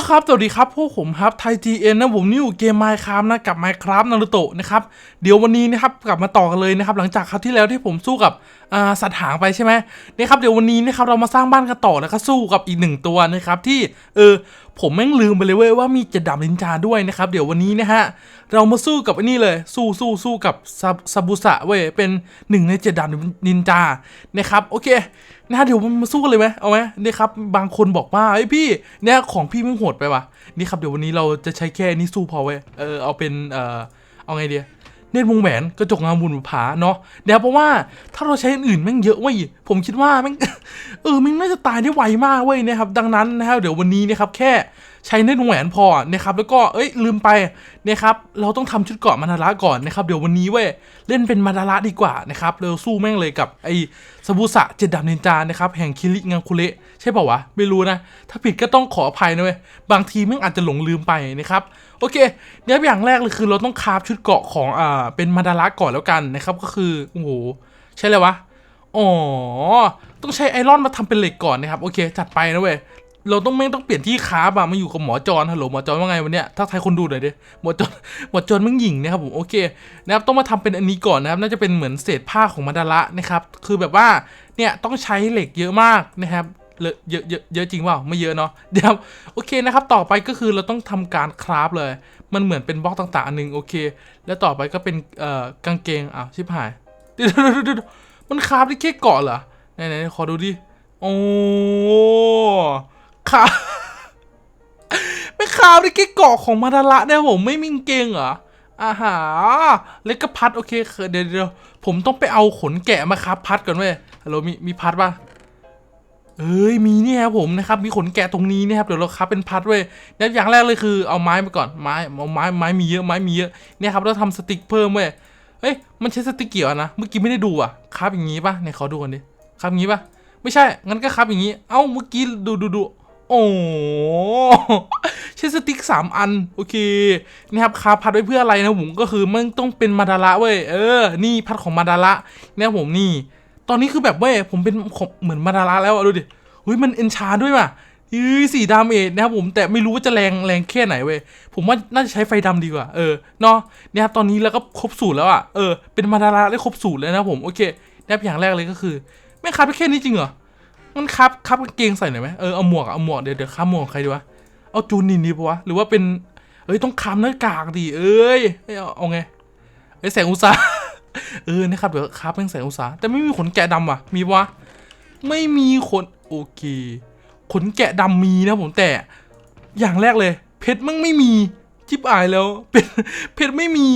็ครับ สวัสดีครับ พวกผมครับไทยจีเอ็นนะผมนี่อยู่เกมไมค์ครับนะกับไมค์ครับนารูโตะนะครับ เดี๋ยววันนี้นะครับกลับมาต่อกันเลยนะครับ หลังจากคราวที่แล้วที่ผมสู้กับอาสัตว์หางไปใช่ไหมนะครับเดี๋ยววันนี้นะครับเรามาสร้างบ้านกันต่อแล้วก็สู้กับอีกหนึ่งตัวนะครับที่เออผมแม่งลืมไปเลยเว้ยว่ามีเจ็ดดาบนินจาด้วยนะครับเดี๋ยววันนี้นะฮะเรามาสู้กับไอ้นี่เลยสู้สู้สู้กับซาบุสะเว้ยเป็นหนึ่งในเจ็ดดาบนินจานะครับโอเค นะฮะเดี๋ยวมาสู้กันเลยไหมเอาไหมนี่ครับบางคนบอกว่าไอ้พี่เนี่ยของพี่มึงโหดไปว่ะนี่ครับเดี๋ยววันนี้เราจะใช้แค่นี้สู้พอเว้เออเอาเป็นเออเอาไงดีเนตรวงแหวนกระจกเงาบุญผาเนาะเดี๋ยวเพราะว่าถ้าเราใช้อื่นแม่งเยอะเว้ยผมคิดว่าแม่งเออแม่งน่าจะตายได้ไวมากเว้ยนะครับดังนั้นนะครับเดี๋ยววันนี้นะครับแค่ ใช้เนตรวงแหวนพอนะครับแล้วก็เอ้ยลืมไปนะครับเราต้องทำชุดเกาะมานาระก่อนนะครับเดี๋ยววันนี้เว้ยเล่นเป็นมานาระดีกว่านะครับเราสู้แม่งเลยกับไอ้สบุสะเจ็ดดาบนินจานะครับแห่งคิริงังคุเระใช่ป่าวะไม่รู้นะ ถ้าผิดก็ต้องขออภัยนะเว้ยบางทีแม่งอาจจะหลงลืมไปนะครับโอเคเดี๋ยอย่างแรกเลยคือเราต้องคาฟชุดเกาะของอ่าเป็นมานาระก่อนแล้วกันนะครับก็คือโอ้โหใช่เลยวะอ๋อ ต้องใช้ไอรอนมาทำเป็นเหล็กก่อนนะครับ โอเค จัดไปนะเว้ย เราต้องไม่งต้องเปลี่ยนที่คราบอะมาอยู่กับหมอจอนฮัลโหลหมอจอนว่าไงวันเนี้ยถ้าใครคนดูหน่อยดิหมอจอนหมอจอนมึงหญิงนะครับผมโอเคนะครับต้องมาทำเป็นอันนี้ก่อนนะครับ น่าจะเป็นเหมือนเศษผ้าของมันดาระนะครับคือแบบว่าเนี่ยต้องใช้เหล็กเยอะมากนะครับเยอะเยอะเยอะจริงเปล่าไม่เยอะเนาะเดี๋ยวโอเคนะครับ ต่อไปก็คือเราต้องทำการคราฟเลย มันเหมือนเป็นบล็อกต่างๆอันหนึงโอเค แล้วต่อไปก็เป็นเอ่อกางเกงอ้าวชิบหายเดี๋ยวเดี๋ยวเดี๋ยวเดี๋ยวมันคราฟได้แค่เกาะเหรอไหนไหนขอดูดิโอ้ คราไม่คราฟได้แค่เกาะของมาดาระเนี่ยผมไม่มีกางเกงเหรออาหาเล็กกพัดโอเคเดี๋ยวเดี๋ยวผมต้องไปเอาขนแกะมาครับ พัดก่อนเว้ยฮัลโหลมีมีพัดป่ะเอ้ยมีเนี่ยครับผมนะครับมีขนแกะตรงนี้นะครับเดี๋ยวเราครับเป็นพัดเว้ยแล้วอย่างแรกเลยคือเอาไม้มาก่อนไม้เอาไม้ไม้มีเยอะไม้มีเยอะเนี่ยครับเราทำสติ๊กเพิ่มเว้ยเอ้ยมันใช้สติ๊กเกี่ยวนะเมื่อกี้ไม่ได้ดูอะครับอย่างงี้ป่ะเนี่ยขอดูกันดิครับอย่างงี้ป่ะไม่ใช่งั้นก็ครับอย่างงี้ เอ้าเมื่อกี้ดูดูดู โอ้ใช้สติ๊กสามอัน โอเคนะครับคาพัดไว้เพื่ออะไรนะผมก็คือมันต้องเป็นมาดาระเว้ยเออ นี่พัดของมาดาระเนี่ยผมนี่ ตอนนี้คือแบบเว้ยผมเป็นเหมือนมาดาระแล้วดูดิเฮ้ยมันเอนชาด้วยว่ะยื้อสีดาเมจนะครับผมแต่ไม่รู้ว่าจะแรงแรงแค่ไหนเว้ยผมว่าน่าจะใช้ไฟดำดีกว่าเออเนาะเนี่ยครับตอนนี้แล้วก็ครบสูตรแล้วอะเออเป็นมาดาระได้ครบสูตรแล้วนะผมโอเคนะครับอย่างแรกเลยก็คือแม่งคับไปแค่นี้จริงเหรอ มันคับคับกางเกงใส่หน่อยไหมเออเอาหมวกอะเอาหมวกเดี๋ยวเดี๋ยวคับหมวกใครดีวะเอาจูนนินดีปะวะหรือว่าเป็นเอ้ยต้องคับหน้ากากดิเอ้ยเอ้ยเอาเอาไงเอ้ยแสงอุตสาเออนะครับเดี๋ยวคับเป็นแสงอุตสาแต่ไม่มีขนแกะดำว่ะ มีปะวะไม่มีขนโอเคขนแกะดำมีนะผมแต่อย่างแรกเลย เพชรมั่งไม่มีจิบอายแล้วเป็นเพชรไม่มี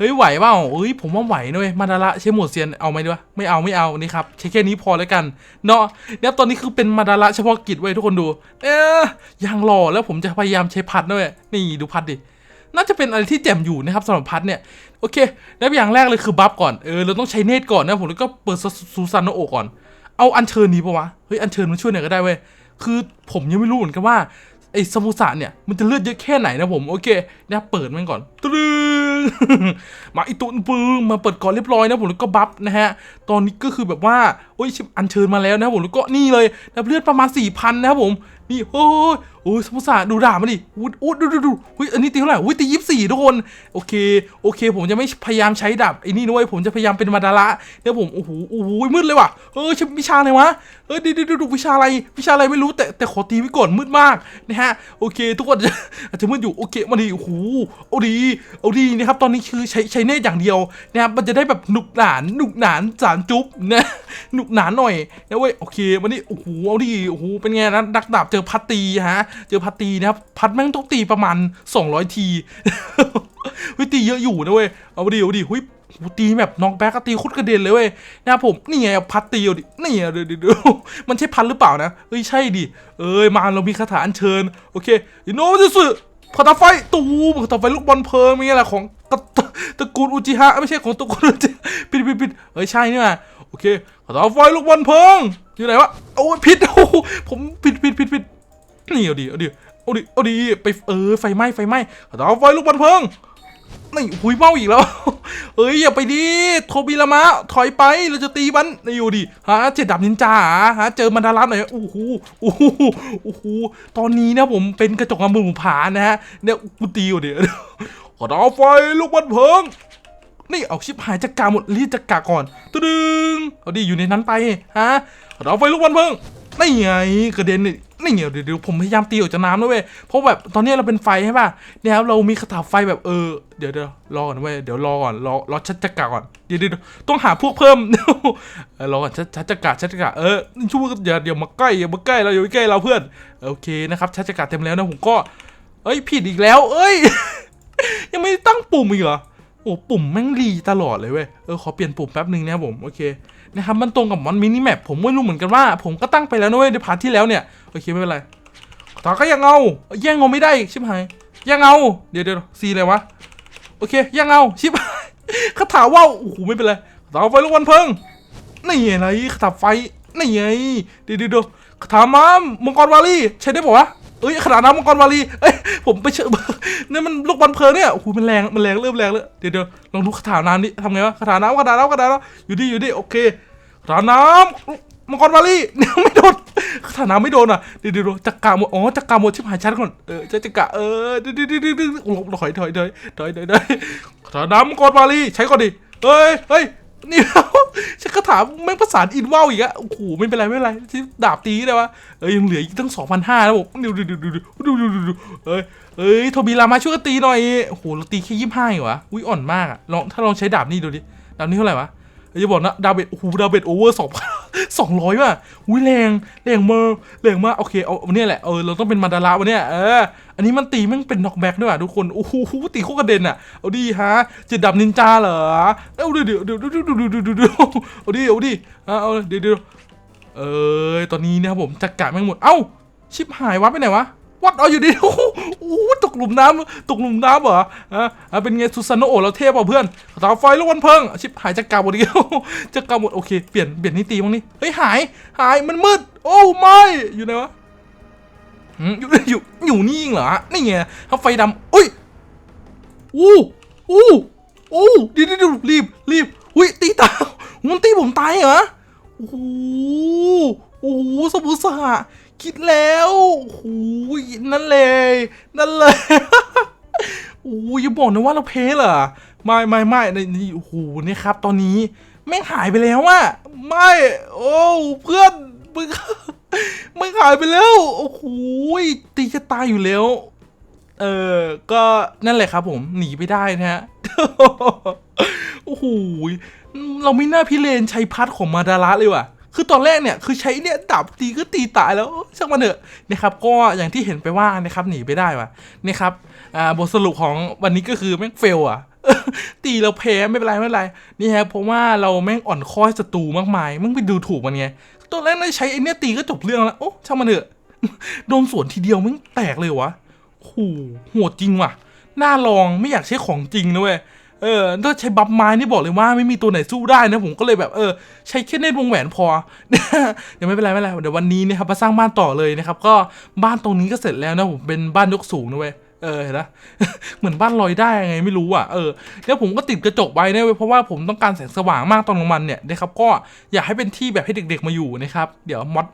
เฮ้ยไหวเปล่าเฮ้ยผมว่าไหวนะเว้ยมาดาระใช้หมวดเซียนเอาไหมดีวะไม่เอาไม่เอานี่ครับใช้แค่นี้พอแล้วกันเนาะเนี่ยตอนนี้คือเป็นมาดาระเฉพาะกิจเว้ยทุกคนดู เอ๊ะยังหล่อแล้วผมจะพยายามใช้พัดด้วยนี่ดูพัดดิน่าจะเป็นอะไรที่แจ่มอยู่นะครับสำหรับพัดเนี่ยโอเค แล้วอย่างแรกเลยคือบัฟก่อนเออเราต้องใช้เนตก่อนนะผมแล้วก็เปิดซูซานโนโอก่อน เอาอัญเชิญนี้ปะวะเฮ้ยอัญเชิญมันช่วยหน่อยก็ได้เว้ยคือผมยังไม่รู้เหมือนกันว่า ไอ้สมุสะเนี่ยมันจะเลือดเยอะแค่ไหนนะผมโอเคนะเปิดมันก่อนตึ้งมาอีตุนปึงมาเปิดก่อนเรียบร้อยนะผมแล้วก็บัฟนะฮะตอนนี้ก็คือแบบว่าโอ้ยชิบอันเชิญมาแล้วนะผมแล้วก็นี่เลยนะเลือดประมาณ4ี่พันนะครับผมนี่โอ้ยโอ้ยสมุสะดูด่ามาดิอู้อู้ดูดูดูเฮ้ยอันนี้ตีเท่าไหร่อุ้ยตียี่สิบสี่ทุกคน โอเค โอเค ผมจะไม่พยายามใช้ดาบไอ้นี่ด้วยผมจะพยายามเป็นมาดาระเนี่ยผม โอ้โห โอ้โห มืดเลยว่ะ เออชวิชาอะไรวะ เออดูดูดูวิชาอะไร วิชาอะไรไม่รู้แต่แต่ขอตีไว้ก่อนมืดมากนะฮะ โอเค ทุกคนจะอาจจะมืดอยู่ โอเคมาดีโอ้โห เอาดี เอาดีนะครับ ตอนนี้คือใช้ใช้เนตอย่างเดียวนะครับมันจะได้แบบหนุกหนานหนุกหนานสารจุ๊บนะหนุกหนานหน่อยนะเว้ย โอเควันนี้โอ้โห เอาดีโอ้โห เป็นไงนะดักดาบเจอพัดตีฮะเจอพัดตีนะครับ พัดแม่งต้องตีประมาณ 200 ทีเฮ้ยตีเยอะอยู่นะเว้ย เอาดิเอาดิเฮ้ยตีแบบน้องแบกตีคตรกระเด็นเลยเว้ยนะผมนี่ไงพัดตีเอดินี่ไงเดี๋ยวเดี๋ยวเดี๋ยวมันใช่พัดหรือเปล่านะเฮ้ยใช่ดิเอ้ยมาเรามีคาถาอัญเชิญโอเคอิโนจะสึคาถาไฟตูมคาถาไฟลูกบอลเพลิงมีอะไรของตระตะตระกูลอุจิฮะไม่ใช่ของตระกูลอุจิปิดปิดปิดเฮ้ยใช่นี่มาโอเคคาถาไฟลูกบอลเพลิงอยู่ไหนวะโอ้ยผิดโอ้ผมผิดผิดผิดผิด นี่เอาดิเอาดิเอาดิเอาดิไปเออไฟไหม้ไฟไหม้คาถาไฟลูกบอลเพลิงนี่หุยเมาอีกแล้วเอ้ยอย่าไปดิโทบิละมะถอยไปเราจะตีมันนี่อยู่ดิฮะเจ็ดดับนินจาฮะเจอมันดาราหน่อยโอ้โหโอ้โหโอ้โหตอนนี้นะผมเป็นกระจกกำมือผานะฮะเนี่ยกูตีอยู่เดี๋ยวขอดาวไฟลูกบันเพิงนี่เอาชิบหายจักกาหมดรีบจักกาก่อนตึดึงเอาดิอยู่ในนั้นไปฮะเราไฟลูกวันเพิง นี่ไงกระเด็นนี่นี่ไงเดี๋ยวเดี๋ยวผมพยายามตีออกจากน้ำนะเว้ยเพราะแบบตอนนี้เราเป็นไฟใช่ป่ะเนี่ยครับเรามีคาถาไฟแบบเออเดี๋ยวเดี๋ยวรอก่อนเว้ยเดี๋ยวรอก่อนรอรอชัดจักกาก่อนเดี๋ยวเดี๋ยวต้องหาพวกเพิ่มเรอก่อนชัดชัดจักกาชัดจักกาเออช่วยอย่าเดี๋ยวมาใกล้อย่ามาใกล้เราอย่าใกล้เราเพื่อนโอเคนะครับชัดจักกาเต็มแล้วนะผมก็ เอ้ยผิดอีกแล้ว เอ้ย ยังไม่ตั้งปุ่มอีกเหรอโอ้ปุ่มแม่งรีตลอดเลยเว้ยเออขอเปลี่ยนปุ่มแป๊บหนึ่งนะผมโอเค นะครับมันตรงกับมอนมินิแมปผมไม่รู้เหมือนกันว่า ผมก็ตั้งไปแล้วนะเว้ยในพาร์ทที่แล้วเนี่ยโอเคไม่เป็นไรต่อก็ยังเอาแย่งเอาไม่ได้อีกชิบหายแย่งเอาเดี๋ยวเดี๋ยวซีอะไรวะโอเคแย่งเอาชิบหายคาถาว่าวโอ้โหไม่เป็นไรคาถาไฟลูกวันเพิงนี่ไงไรคาถาไฟนี่ไงเดี๋ยวเดี๋ยวเดี๋ยวคาถาม้ามังกรวาลีใช้ได้ปะวะ เอ้ยคาถาน้ำมังกรวาลีเอ้ยผมไปเชื่อนี่มันลูกบอลเพลิงเนี่ยโอ้โหมันแรงมันแรงเริ่มแรงแล้วเดี๋ยวเดี๋ยวลองดูคาถาน้ำนี่ทำไงวะคาถาน้ำคาถาน้ำคาถาน้ำอยู่ดิอยู่ดิโอเคคาถาน้ำมังกรวาลีเนี่ยไม่โดนคาถาน้ำไม่โดนอะเดี๋ยวเดี๋ยวจักรกาหมดอ๋อจักรกาหมดชิบหายชัดก่อนเออจะจักรเออเดี๋ยวเดี๋ยวเดี๋ยวเดี๋ยวเดี๋ยวหลบถอยถอยถอยถอยถอยถอยคาถาน้ำมังกรวาลีใช้ก่อนดิเฮ้ยเฮ้ย นี่ใช้คาถาแม่งภาษานอินว่าวอีกอะโอ้โหไม่เป็นไรไม่เป็นไรที่ดาบตีได้วะเอ้ยยังเหลืออีกตั้งสองพันห้าแล้วผมดูดูดูดูดูดูดูดูเอ้ยเอ้ยโทบีรามาช่วยกันตีหน่อยโอ้โหเราตีแค่ยี่สิบห้าเองวะอุ้ยอ่อนมากอะลองถ้าลองใช้ดาบนี่ดูดิดาบนี่เท่าไหร่วะ อย่าบอกนะดาเบ็ดโอ้โหดาเบ็ดโอเวอร์สองสองร้อยว่ะอุ้ยแรงแรงมากแรงมากโอเคเอาวันนี้แหละเออเราต้องเป็นมาดาราวันนี้เอออันนี้มันตีม่งเป็นน็อกแบ็กด้วยว่ะทุกคนโอ้โหตีโคกระเด็นอะเอาดิฮะเจ็ดดาบนินจาเหรอเอาดิเดี๋ยวเดี๋ยวเดี๋ยวเดี๋ยวเดี๋ยวเดี๋ยวเดี๋ยวเอาดิเอาดิเอาเอาเดี๋ยวเดี๋ยวเอ้ยตอนนี้นะครับผมจักกะแม่งหมดเอ้าชิบหายวัดไปไหนวะ วัดเอาอยู่ดีโอ้โหตกหลุมน้ำตกหลุมน้ำเหรออะเป็นไงซูซานโนโอเราเทพเปล่าเพื่อนเตาไฟลูกวันเพิงชิบหายจะกาหมดอีกแล้วจะกาหมดโอเคเปลี่ยนเปลี่ยนนิตีบ้างนี่เฮ้ยหายหายมันมืด โอ้ไม่อยู่ไหนวะอยู่อยู่อยู่นี่เองเหรอนี่ไงถ้าไฟดำอุ้ยอู้อู้อู้ดีดีดีรีบรีบอุ้ยตีตามันตีผมตายเหรอโอ้โหโอ้โหสมุสหะ คิดแล้วโอ้โหนั่นเลย นั่นเลยโอ้ยอย่าบอกนะว่าเราเพลเหรอ ไม่ไม่ไม่ในนี่โอ้โหเนี่ยครับ ตอนนี้แม่งหายไปแล้วอะไม่ โอ้เพื่อนมึงมึงหายไปแล้ว โอ้โหตีจะตายอยู่แล้ว เออ ก็นั่นแหละครับ ผมหนีไปได้นะฮะ โอ้โห เราไม่น่าพิเรนใช้พัดของมาดาระเลยว่ะ คือตอนแรกเนี่ยคือใช้เนี่ยดับตีก็ตีตายแล้วช่างมันเถอะนะครับก็อย่างที่เห็นไปว่านะครับหนีไปได้ว่ะนี่ครับอ่าบทสรุปของวันนี้ก็คือแม่งเฟลอะตีเราแพ้ไม่เป็นไรไม่เป็นไรนี่ฮะเพราะว่าเราแม่งอ่อนข้อให้ศัตรูมากมายมึงไปดูถูกมันไงตอนแรกน่าจะใช้ไอ้เนี่ยตีก็จบเรื่องแล้วโอ้ช่างมันเถอะโดนสวนทีเดียวแม่งแตกเลยวะโอ้โหโหดจริงว่ะน่าลองไม่อยากใช้ของจริงนะเว้ย เออถ้าใช้บัฟไม้นี่บอกเลยว่าไม่มีตัวไหนสู้ได้นะผมก็เลยแบบเออ ใช้แค่เนตวงแหวนพอเดี๋ยวไม่เป็นไรไม่เป็นไรเดี๋ยววันนี้นะครับมาสร้างบ้านต่อเลยนะครับ ก็บ้านตรงนี้ก็เสร็จแล้วนะผมเป็นบ้านยกสูงนะเว้ยเออเห็นนะเหมือนบ้านลอยได้ยังไงไม่รู้อะเออแล้วผมก็ติดกระจกไว้นะเว้ยเพราะว่าผมต้องการแสงสว่างมากตอนกลางวันเนี่ยนะครับก็อยากให้เป็นที่แบบให้เด็ก ๆมาอยู่นะครับ เดี๋ยวมอด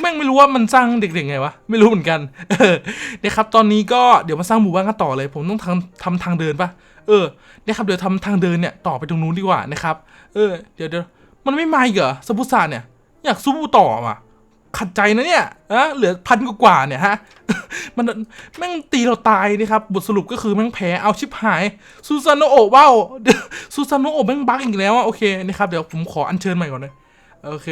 แม่งไม่รู้ว่ามันสร้างเด็กๆไงวะไม่รู้เหมือนกันเออนะครับตอนนี้ก็เดี๋ยวมาสร้างหมู่บ้านกันต่อเลย ผมต้องทำทำทางเดินปะ เออนะครับเดี๋ยวทำทางเดินเนี่ยต่อไปตรงนู้นดีกว่านะครับ เออ เดี๋ยวเดี๋ยวมันไม่มาอีกเหรอสปุสาเนี่ย อยากสู้ต่อมาขัดใจนะเนี่ยอะเหลือพันกว่าเนี่ยฮะ มันแม่งตีเราตายนะครับ บทสรุปก็คือแม่งแพ้ เอาชิบหาย ซูซานโนโอะว้าวซูซานโนโอะแม่งบั๊กอีกแล้วอะโอเคนะครับเดี๋ยวผมขออัญเชิญใหม่ก่อนเลยโอเค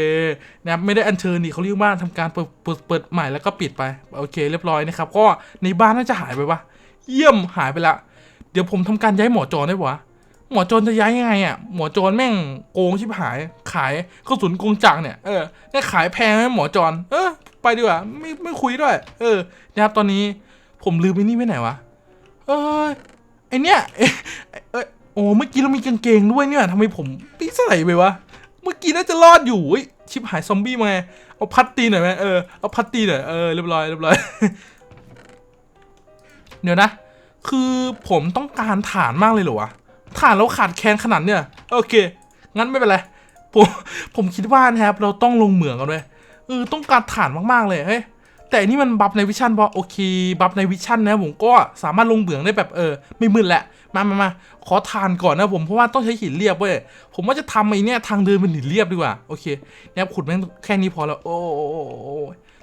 นะไม่ได้อัญเชิญนี่เขาเรียกว่าทำการเปิดเปิดเปิดใหม่แล้วก็ปิดไป โอเค เรียบร้อยนะครับ ก็ในบ้านน่าจะหายไปปะเยี่ยมหายไปละ เดี๋ยวผมทำการย้ายหมอจรได้ปะวะ หมอจรจะย้ายยังไงอะ หมอจรแม่งโกงชิบหาย ขายกระสุนกงจักเนี่ยเออได้ขายแพงไหมหมอจร เออ ไปดีกว่าไม่ไม่คุยด้วย เออนะครับตอนนี้ผมลืมไอ้นี่ไปไหนวะ เออไอเนี้ยเออโอ้เมื่อกี้เรามีกางเกงด้วยเนี่ยทำไมผมปีใส่ไปวะเมื่อกี้น่าจะรอดอยู่ชิบหายซอมบี้มาไงเอาพัดตีหน่อยไหมเออเอาพัดตีหน่อยเออเรียบร้อยเรียบร้อยเดี๋ยวนะ คือผมต้องการฐานมากเลยเหรอวะฐานเราขาดแคลนขนาดเนี่ยโอเค งั้นไม่เป็นไรผมผมคิดว่านะครับเราต้องลงเหมืองกันเลยเออต้องการถ่านมากๆเลยเฮ้ยแต่นี่มันบัฟในวิชั่นพอโอเคบัฟในวิชั่นนะผมก็สามารถลงเหมืองได้แบบเออไม่มึนแหละมามามาขอทานก่อนนะผมเพราะว่าต้องใช้หินเรียบเว้ยผมว่าจะทำไอ้นี่ทางเดินเป็นหินเรียบดีกว่าโอเคนะครับขุดแม่งแค่นี้พอแล้วโอ้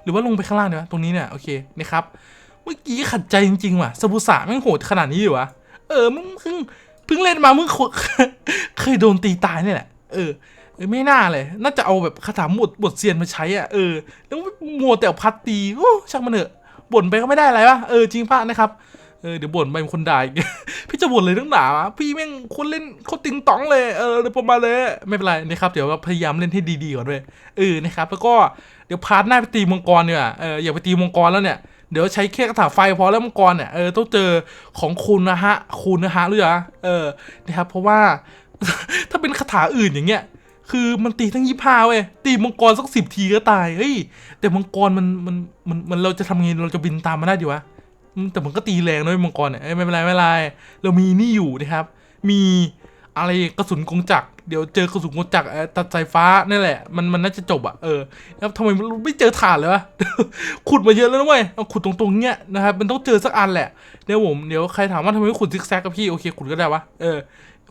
หรือว่าลงไปข้างล่างดีวะตรงนี้เนี่ยโอเคนะครับ เมื่อกี้ขัดใจจริงๆว่ะสบูสะแม่งโหดขนาดนี้อยู่วะเออมึงเพิ่งเพิ่งเล่นมามึงเคยโดนตีตายเนี่ยแหละเออไม่น่าเลย น่าจะเอาแบบคาถาหมดบทเซียนมาใช้อะเออแล้วมัวแต่เอาพัดตีโอ้ช่างมันเถอะบ่นไปก็ไม่ได้อะไรวะเออจริงปะนะครับเออเดี๋ยวบ่นไปเป็นคนด่าอีกพี่จะบ่นเลยตั้งหนาวะพี่แม่งคนเล่นโคตรติงตองเลยเออเดี๋ยวผมมาเลยไม่เป็นไรนะครับเดี๋ยวพยายามเล่นให้ดีๆก่อนด้วยเออนะครับแล้วก็เดี๋ยวพาร์ทหน้าไปตีมังกรเนี่ยเอออย่าไปตีมังกรแล้วเนี่ย เดี๋ยวใช้แค่กระถาไฟพอแล้วมังกรเนี่ยเออต้องเจอของคุณนะฮะ คุณนะฮะหรือยังเออนะครับเพราะว่า ถ้าเป็นคาถาอื่นอย่างเงี้ยคือมันตีทั้งยี่ห้าเว้ยตีมังกรสักสิบทีก็ตายเฮ้ยแต่มังกรมันมันมันมันเราจะทำไงเราจะบินตามมันได้ดีวะแต่มันก็ตีแรงนะเว้ยมังกรเนี่ยไม่เป็นไรไม่เป็นไรเรามีนี่อยู่นะครับ มี อะไรกระสุนกงจักรเดี๋ยวเจอกระสุนกงจักรตัดสายฟ้านี่แหละ มันมันน่าจะจบอะเออแล้วทำไมไม่เจอถ่านเลยวะขุดมาเยอะแล้วนะเว้ยเอาขุดตรงๆเนี้ยนะครับมันต้องเจอสักอันแหละเดี๋ยวผมเดี๋ยวใครถามว่าทำไมไม่ขุดซิกแซกกับพี่โอเคขุดก็ได้วะเออ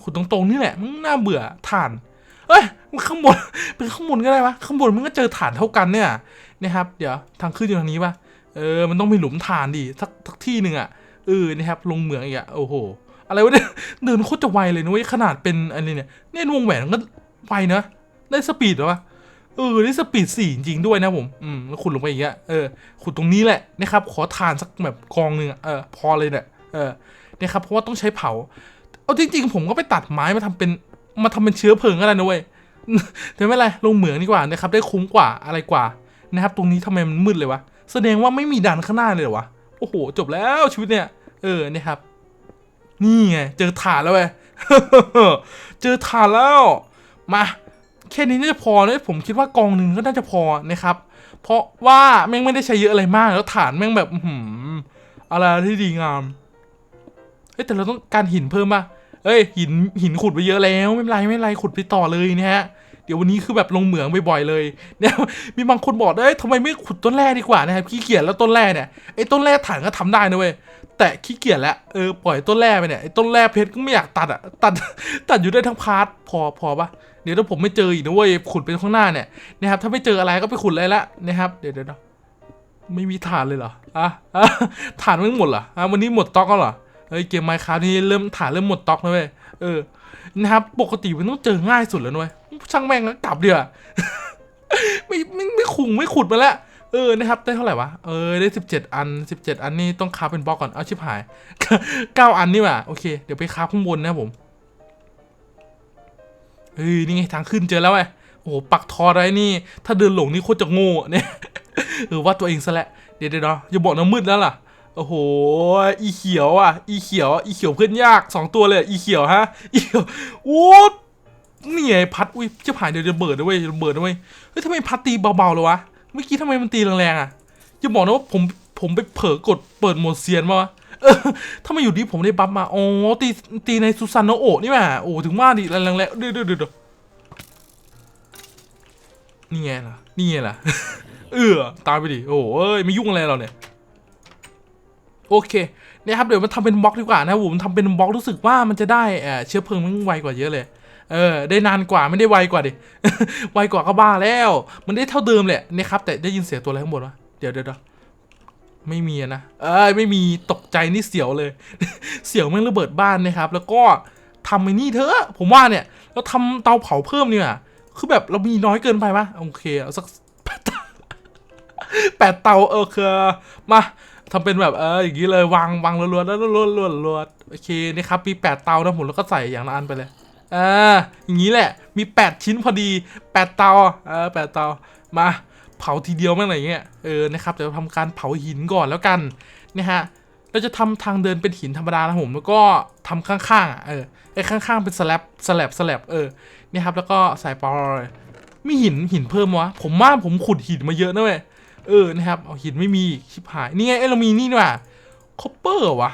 ขุดตรงๆนี่แหละมันน่าเบื่อถ่านเอ้ยมันข้างบนเป็นข้างบนก็ได้วะข้างบนมันก็เจอฐานเท่ากันเนี่ยนะครับ เดี๋ยวทางขึ้นอยู่ทางนี้ปะเออมันต้องมีหลุมฐานดิสักสักที่หนึ่งอะเออนะครับลงเหมืองอีกอะโอ้โห อะไรวะเนี่ยเดินโคตรจะไวเลยนะเว้ยขนาดเป็นอะไรเนี่ยเนี่ยวงแหวนก็ไวนะได้สปีดหรอวะเออได้สปีดสี่จริงด้วยนะผมอืมแล้วขุดลงไปอย่างเงี้ยเออขุดตรงนี้แหละนะครับขอทานสักแบบกองหนึ่งอะเออพอเลยเนี่ยเออนะครับเพราะว่าต้องใช้เผา เอาจริง ๆ ผมก็ไปตัดไม้มาทำเป็นมาทำเป็นเชื้อเพลิงก็ได้นะเว้ยแต่ไม่ไรลงเหมืองดีกว่านะครับได้คุ้มกว่าอะไรกว่านะครับตรงนี้ทำไมมันมืดเลยวะแสดงว่าไม่มีดันข้างหน้าเลยเหรอวะโอ้โหจบแล้วชีวิตเนี่ยเออนะครับ นี่ไง เจอฐานแล้วเว้ยเจอฐานแล้ว มาแค่นี้น่าจะพอนะผมคิดว่ากองหนึ่งก็น่าจะพอนะครับ เพราะว่าแม่งไม่ได้ใช้เยอะอะไรมาก แล้วฐานแม่งแบบอื้อหืมอะไรที่ดีงามเฮ้ยแต่เราต้องการหินเพิ่มป่ะเอ้ยหินหินขุดไปเยอะแล้ว ไม่เป็นไรไม่เป็นไรขุดไปต่อเลยนะฮะ เดี๋ยววันนี้คือแบบลงเหมืองบ่อยๆเลยเนี่ยมีบางคนบอกเอ้ยทำไมไม่ขุดต้นแรกดีกว่านะครับขี้เกียจแล้วต้นแรกเนี่ยไอ้ต้นแรกฐานก็ทำได้นะเว้ยแต่ขี้เกียจแล้วเออปล่อยต้นแรกไปเนี่ยไอ้ต้นแรกเพชรก็ไม่อยากตัดอะตัดตัดอยู่ได้ทั้งพาร์ทพอพอปะเดี๋ยวถ้าผมไม่เจออีกนะเว้ยขุดไปข้างหน้าเนี่ยนะครับถ้าไม่เจออะไรก็ไปขุดเลยละนะครับเดี๋ยวเดี๋ยวเดี๋ยวไม่มีฐานเลยเหรออะอะฐานไม่หมดเหรออะวันนี้หมดต็อกแล้วเหรอเฮ้ยเกมไมค์คราฟนี่เริ่มฐานเริ่มหมดต็อกแล้วเว้ยเออนะครับปกติมันต้องเจอง่ายสุดแล้วเว้ย ช่างแม่งแล้วกลับเดี๋ยวไม่ไม่ไม่ขุงไม่ขุดมาแล้วเออนะครับได้เท่าไหร่วะเออได้สิบเจ็ดอันสิบเจ็ดอันนี่ต้องคาเป็นบล็อกก่อนเอาชิบหายเก้าอันนี่ว่าโอเคเดี๋ยวไปคาข้างบนนะผมเฮ้ยนี่ไงทางขึ้นเจอแล้วไงโอ้โหปักทอไรนี่ ถ้าเดินหลงนี่โคตรจะโง่เนี่ยเออว่าตัวเองซะและ้วเดี๋ยวเดี๋ยวอย่าบอกนะมืดแล้วล่ะโอ้โห อีเขียวอะ อีเขียว อีเขียวเพื่อนยากสองตัวเลย อีเขียวฮะ อีเขียวโอ้ นี่ไงพัดอุ้ยจะผ่านเดี๋ยวจะเบิดนะเว้ยจะเบิดนะเว้ยเฮ้ยทำไมพัดตีเบาๆเลยวะเมื่อกี้ทำไมมันตีแรงๆอะอย่าบอกนะว่าผมผมไปเผลอกดเปิดโหมดเซียนมาวะเออถ้ามาอยู่ดีผมได้บัฟมาอ๋อตีตีในซูซานโนโอนี่แหละโอ้ถึงว่าดิแรงๆแล้วเดี๋ยวเดี๋ยวเดี๋ยวนี่ไงล่ะนี่ไงล่ะเออตายไปดิโอ้เอ้ยไม่ยุ่งอะไรเราเนี่ยโอเคเนะครับเดี๋ยวมันทำเป็นบล็อกดีกว่านะผมทำเป็นบล็อกรู้สึกว่ามันจะได้เชื้อเพลิงมันไวกว่าเยอะเลย เออได้นานกว่าไม่ได้ไวกว่าดิไวกว่าก็บ้าแล้ว มันได้เท่าเดิมแหละนะครับแต่ได้ยินเสียงตัวอะไรข้างบนวะเดี๋ยวเดี๋ยวเดี๋ยวไม่มีนะเอ้ยไม่มีตกใจนี่เสียวเลย เสียวแม่งระเบิดบ้านนะครับ แล้วก็ทำไอ้นี่เถอะผมว่าเนี่ยเราทำเตาเผาเพิ่มเนี่ยคือแบบเรามีน้อยเกินไปปะโอเคเอาสักแปดเตาเออคือมาทำเป็นแบบเอออย่างนี้เลยวางวางรวๆแล้วรัวๆรัวๆรัวๆโอเคนี่ครับมีแปดเตานะผมแล้วก็ใส่อย่างละอันไปเลย อ่าอย่างนี้แหละ มีแปดชิ้นพอดีแปดเตาเออแปดเตา มาเผาทีเดียวแม่งอะไรเงี้ย เออ นะครับเดี๋ยวทำการเผาหินก่อนแล้วกัน นะฮะ เราจะทำทางเดินเป็นหินธรรมดานะผม แล้วก็ทำข้างๆอะ เออ ไอ้ข้างๆเป็นสแลบสแลบสแลบเออ นี่ครับ แล้วก็ใส่ปอลยมีหินหินเพิ่มวะ ผมว่าผมขุดหินมาเยอะนะเว้ย เออ นะครับ เอาหินไม่มีชิบหาย นี่ไงเอเรามีนี่นี่ว่ะคอปเปอร์วะ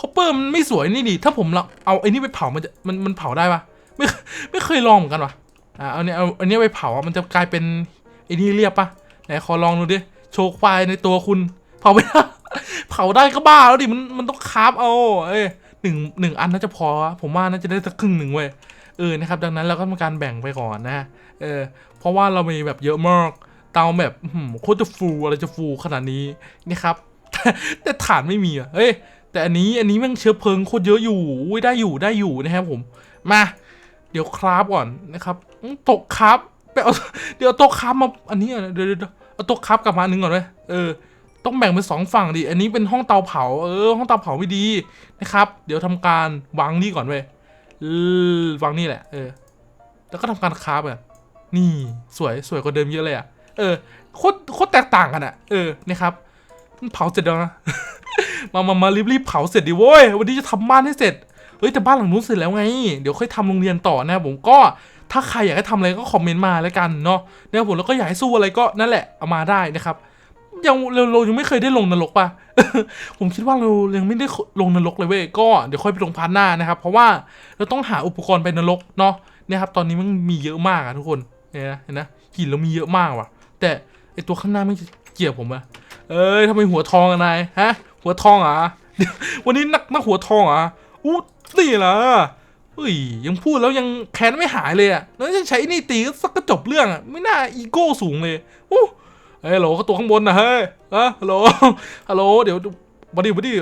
คคอปเปอร์มันไม่สวยนี่ดิ ถ้าผมเราเอาไอ้นี่ไปเผามันจะมันมันเผาได้ปะ ไม่ไม่เคยลองเหมือนกันวะอ่าเอาเนี่ยเอาอันนี้ไปเผาอะมันจะกลายเป็นไอ้นี่เรียบปะไหนขอลองดูดิโชว์ควายในตัวคุณ เผาไม่ได้เผาได้ก็บ้าแล้วดิมันมันต้องคาฟเอาเอ้ยหนึ่งหนึ่งอันน่าจะพอวะผมว่าน่าจะได้สักครึ่งหนึ่งเว้ยเออนะครับ ดังนั้นเราก็ทำการแบ่งไปก่อนนะเออเพราะว่าเรามีแบบเยอะมากเตาแบบโคตรจะฟูอะไรจะฟูขนาดนี้นี่ครับแต่แต่ฐานไม่มีอะเฮ้ยแต่อันนี้อันนี้แมันเชื้อเพลิงโคตรเยอะอยู่อุ้ยได้อยู่ได้อยู่นะครับผม มา เดี๋ยวคราฟก่อนนะครับตกคราฟไปเอาเดี๋ยวเอาต๊ะคราฟมาอันนี้เดี๋ยวเดี๋ยวเอาต๊ะคราฟกลับมาอันหนึ่งก่อนเลยเออต้องแบ่งเป็นสองฝั่งดิ อันนี้เป็นห้องเตาเผา เออ ห้องเตาเผาไม่ดีนะครับ เดี๋ยวทำการวางนี่ก่อนเว้ยวางนี่แหละ เออ แล้วก็ทำการคราฟอะนี่สวยสวยกว่าเดิมเยอะเลยอะ เออ โคตรโคตรแตกต่างกันอะ เออนี่ครับ เผาเสร็จแล้วนะ มามามารีบรีบเผาเสร็จดิโว้ย วันนี้จะทำบ้านให้เสร็จ เฮ้ยแต่บ้านหลังนู้นเสร็จแล้วไง เดี๋ยวค่อยทำโรงเรียนต่อนะผมก็ถ้าใครอยากให้ทำอะไรก็คอมเมนต์มาแล้วกันเนาะนะครับผมแล้วก็อยากให้สู้อะไรก็นั่นแหละเอามาได้นะครับยังเราเรายังไม่เคยได้ลงนรกปะ ผมคิดว่าเรายังไม่ได้ลงนรกเลยเว้ยก็เดี๋ยวค่อยไปลงพาร์ทหน้านะครับ เพราะว่าเราต้องหาอุปกรณ์ไปนรกเนาะเนี่ยครับตอนนี้มันมีเยอะมากอะทุกคนเนี่ยนะเห็นนะหินเรามีเยอะมากว่ะ แต่ไอตัวข้างหน้าไม่เกี่ยวผมอะเอ้ยทำไมหัวทองอะนายฮะ หัวทองอะวันนี้นักนักหัวทองอะอู้ นี่ล่ะเฮ้ยยังพูดแล้วยังแค้นไม่หายเลยอะแล้วจะใช้นี่ตีก็สักก็จบเรื่องอะไม่น่าอีโก้สูงเลยอู้เฮ้ยฮัลโหลเขาตัวข้างบนนะเฮ้ยอะฮัลโหลฮัลโหลเดี๋ยวมาดิมาดิ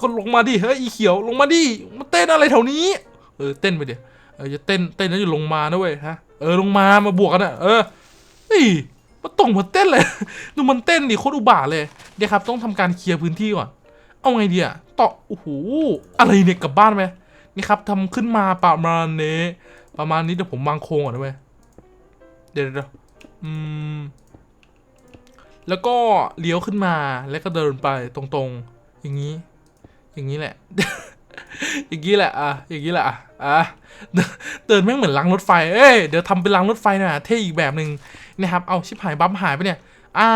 ก็ลงมาดิเฮ้ยอีเขียวลงมาดิมาเต้นอะไรแถวนี้ เออเต้นไปเดี๋ยวเออจะเต้นเต้นแล้วจะลงมานะเว้ยฮะเออลงมามาบวกกันอะเออเฮ้ยมาตรงมาเต้นเลยดูมันเต้นดิโคตรอุบาทเลยเดี๋ยวครับต้องทำการเคลียร์พื้นที่ก่อนเอาไงดีอะต่อโอ้โหอะไรเนี่ยกลับบ้านไหม นี่ครับทำขึ้นมาประมาณนี้ ประมาณนี้เดี๋ยวผมวางโครงก่อนนะเว้ยเดี๋ยวเดี๋ยวอืม แล้วก็เลี้ยวขึ้นมาแล้วก็เดินไปตรงๆ อย่างนี้ อย่างนี้แหละ อย่างนี้แหละอะอย่างนี้แหละอะอะเดินเดินแม่งเหมือนรางรถไฟ เอ้ยเดี๋ยวทำเป็นรางรถไฟน่ะเท่อีกแบบหนึ่งนะครับ เอาชิบหายบัฟหายไปเนี่ย อ้า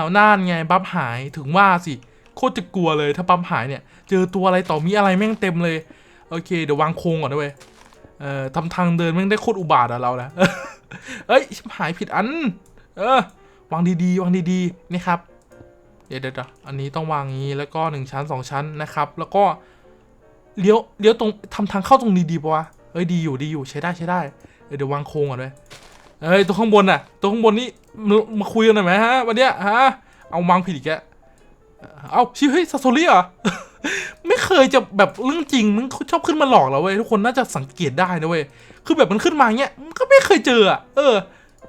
วน่านไงบัฟหายถึงว่าสิโคตรจะกลัวเลยถ้าบัฟหายเนี่ย เจอตัวอะไรต่อมีอะไรแม่งเต็มเลย โอเค เดี๋ยววางโครงก่อนนะเว้ยเอ่อทำทางเดินแม่งได้โคตรอุบาทอะเรานะเอ้ยหายผิดอัน เออ วางดีๆ วางดีๆ นี่ครับ เดี๋ยวเดี๋ยวอันนี้ต้องวางงี้แล้วก็หนึ่งชั้นสองชั้นนะครับ แล้วก็เลี้ยวเลี้ยวตรงทำทางเข้าตรงนี้ดีปะวะเอ้ยดีอยู่ดีอยู่ใช้ได้ใช้ได้เดี๋ยวเดี๋ยววางโครงก่อนด้วยเอ้ยตัวข้างบนน่ะตัวข้างบนนี่มาคุยกันหน่อยไหมฮะวันเนี้ยฮะเอาวางผิดอีกแกเอาชิเฮ้ยซาโซริเหรอไม่ เคยจะแบบเรื่องจริงมันชอบขึ้นมาหลอกเราเว้ยทุกคนน่าจะสังเกตได้นะเว้ยคือแบบมันขึ้นมาเงี้ยมันก็ไม่เคยเจออะเออ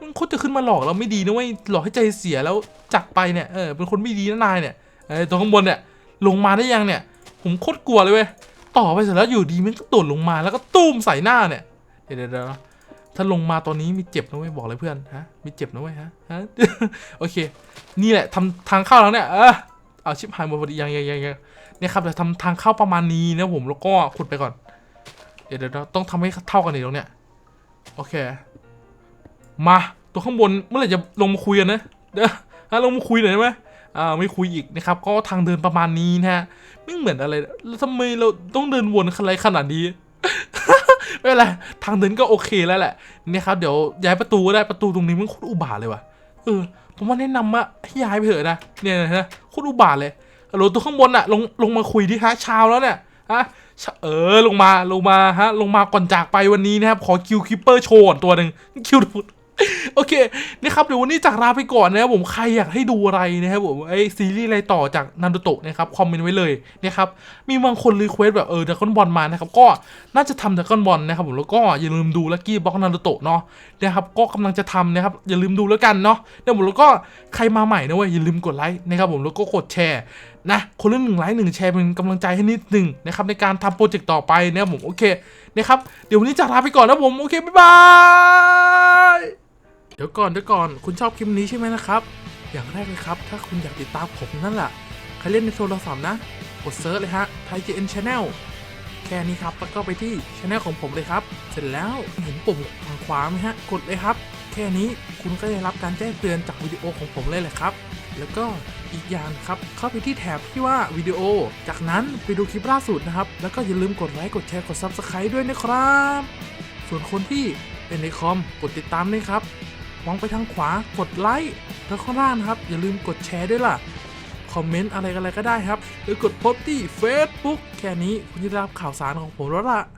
มันโคตรจะขึ้นมาหลอกเราไม่ดีนะเว้ยหลอกให้ใจเสียแล้วจากไปเนี่ยเออเป็นคนไม่ดีนะนายเนี่ยเออตัวข้างบนเนี่ยลงมาได้ยังเนี่ย ผมโคตรกลัวเลยเว้ยต่อไปเสร็จแล้วอยู่ดีมันก็โดดลงมาแล้วก็ตุ้มใส่หน้าเนี่ยเดี๋ยวเดี๋ยวถ้าลงมาตอนนี้มีเจ็บนะเว้ยบอกเลยเพื่อนฮะมีเจ็บนะเว้ยฮะฮะโอเค นี่แหละทำทางเข้าแล้วเนี่ยเออเอาชิปหายหมดพอดียังยังยังยัง เนี่ยครับเดี๋ยวทำทางเข้าประมาณนี้นะผมแล้วก็ขุดไปก่อน เดี๋ยวเดี๋ยวเดี๋ยวต้องทำให้เท่ากันอีกตรงเนี้ยโอเค มาตัวข้างบนเมื่อไหร่จะลงมาคุยกันนะเดี๋ยวลงมาคุยหน่อยได้ไหมอ่าไม่คุยอีกนะครับ ก็ทางเดินประมาณนี้นะฮะไม่เหมือนอะไรแล้วทำไมเราต้องเดินวนอะไรขนาดนี้ไม่เป็นไรทางเดินก็โอเคแล้วแหละเนี่ยครับเดี๋ยวย้ายประตูก็ได้ประตูตรงนี้มันโคตรอุบาทเลยว่ะเออผมว่าแนะนำว่าให้ย้ายไปเถอะนะเนี่ยนะโคตรอุบาทเลย ฮัลโหลตัวข้างบนอะลงลงมาคุยดิฮะเช้าแล้วเนี่ยฮะเออลงมาลงมาฮะลงมาก่อนจากไปวันนี้นะครับขอคิวคิปเปอร์โชว์ตัวหนึ่งคิวโอเคนะครับเดี๋ยววันนี้จากลาไปก่อนนะครับผมใครอยากให้ดูอะไรนะครับผมไอซีรีส์อะไรต่อจากนารูโตะนะครับคอมเมนต์ไว้เลยนะครับมีบางคนรีเควสแบบเออดากอนบอลมานะครับก็น่าจะทำดากอนบอลนะครับผมแล้วก็อย่าลืมดูลักกี้บล็อกนารูโตะเนาะนะครับก็กำลังจะทำนะครับอย่าลืมดูแล้วกันเนาะนะครับผมแล้วก็ใครมาใหม่นะเว้ยอย่าลืมกดไลค์นะครับผมแล้วก็กดแชร์นะคนละหนึ่งไลค์หนึ่งแชร์เป็นกำลังใจให้นิดหนึ่งนะครับในการทำโปรเจกต์ต่อไปนะครับผมโอเคนะครับเดี๋ยววันนี้จากลาไปก่อนนะผมโอเคบ๊ายบายเดี๋ยวก่อนเดี๋ยวก่อนคุณชอบคลิปนี้ใช่ไหมนะครับอย่างแรกเลยครับ ถ้าคุณอยากติดตามผมนั่นแหละใครเล่นในโทรศัพท์นะกดเซิร์ชเลยฮะไทย GN Channel แค่นี้ครับ แล้วก็ไปที่ช anel ของผมเลยครับ เสร็จแล้วเห็นปุ่มทางขวาไหมฮะ กดเลยครับ แค่นี้คุณก็ได้รับการแจ้งเตือนจากวิดีโอของผมเลยแหละครับ แล้วก็ อีกอย่างนครับ เข้าไปที่แถบที่ว่าวิดีโอ จากนั้นไปดูคลิปล่าสุดนะครับ แล้วก็อย่าลืมกดไลค์ กดแชร์ กด Subscribe ด้วยนะครับ ส่วนคนที่เป็นในคอมกดติดตามด้วยครับ มองไปทางขวากดไลค์แล้วข้างล่างนครับ อย่าลืมกดแชร์ด้วยล่ะ คอมเมนต์อะไรกันอะไรก็ได้ครับ หรือกดโพสต์ที่ Facebook แค่นี้คุณจะได้รับข่าวสารของผมแล้วล่ะ